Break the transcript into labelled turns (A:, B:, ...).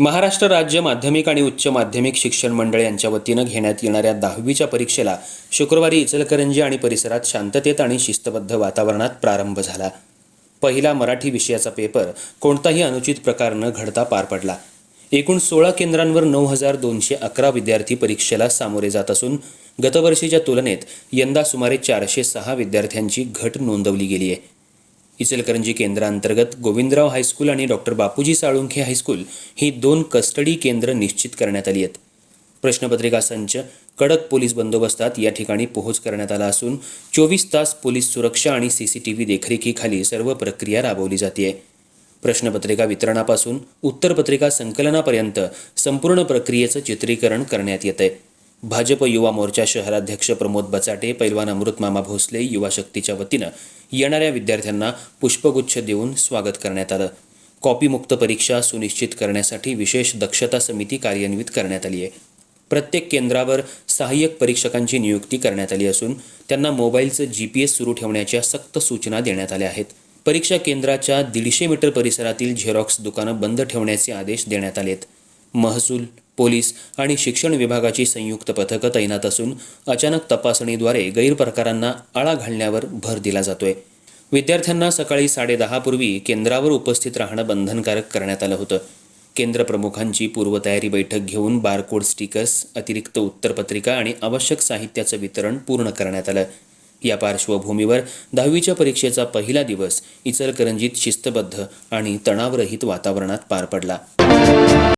A: महाराष्ट्र राज्य माध्यमिक आणि उच्च माध्यमिक शिक्षण मंडळ यांच्या वतीनं घेण्यात येणाऱ्या दहावीच्या परीक्षेला शुक्रवारी इचलकरंजी आणि परिसरात शांततेत आणि शिस्तबद्ध वातावरणात प्रारंभ झाला. पहिला मराठी विषयाचा पेपर कोणताही अनुचित प्रकार न घडता पार पडला. एकूण सोळा केंद्रांवर नऊ हजार दोनशे अकरा विद्यार्थी परीक्षेला सामोरे जात असून गतवर्षीच्या तुलनेत यंदा सुमारे चारशे सहा विद्यार्थ्यांची घट नोंदवली गेली आहे इचलकरंजी केंद्रांतर्गत गोविंदराव हायस्कूल आणि doctor Bapuji Salunkhe high school ही दोन कस्टडी केंद्र निश्चित करण्यात आली आहेत. प्रश्नपत्रिका संच कडक पोलीस बंदोबस्तात या ठिकाणी पोहोच करण्यात आला असून चोवीस तास पोलीस सुरक्षा आणि सी सी टी व्ही देखरेखीखाली सर्व प्रक्रिया राबवली जाते. प्रश्नपत्रिका वितरणापासून उत्तरपत्रिका संकलनापर्यंत संपूर्ण प्रक्रियेचं चित्रीकरण करण्यात येत आहे भाजप युवा मोर्चा शहराध्यक्ष प्रमोद बचाटे पैलवान अमृतमामा भोसले युवा शक्तीच्या वतीनं येणाऱ्या विद्यार्थ्यांना पुष्पगुच्छ देऊन स्वागत करण्यात आलं. कॉपीमुक्त परीक्षा सुनिश्चित करण्यासाठी विशेष दक्षता समिती कार्यान्वित करण्यात आली आहे. प्रत्येक केंद्रावर सहाय्यक परीक्षकांची नियुक्ती करण्यात आली असून त्यांना मोबाईलचं जी पी एस सुरू ठेवण्याच्या सक्त सूचना देण्यात आल्या आहेत. परीक्षा केंद्राच्या दीडशे मीटर परिसरातील झेरॉक्स दुकानं बंद ठेवण्याचे आदेश देण्यात आलेत. महसूल पोलीस आणि शिक्षण विभागाची संयुक्त पथकं तैनात असून अचानक तपासणीद्वारे गैरप्रकारांना आळा घालण्यावर भर दिला जातोय. विद्यार्थ्यांना सकाळी साडेदहापूर्वी केंद्रावर उपस्थित राहणं बंधनकारक करण्यात आलं होतं. केंद्र प्रमुखांची पूर्वतयारी बैठक घेऊन बारकोड स्टिकर्स अतिरिक्त उत्तरपत्रिका आणि आवश्यक साहित्याचं वितरण पूर्ण करण्यात आलं. या पार्श्वभूमीवर दहावीच्या परीक्षेचा पहिला दिवस इचलकरंजीत शिस्तबद्ध आणि तणावरहित वातावरणात पार पडला.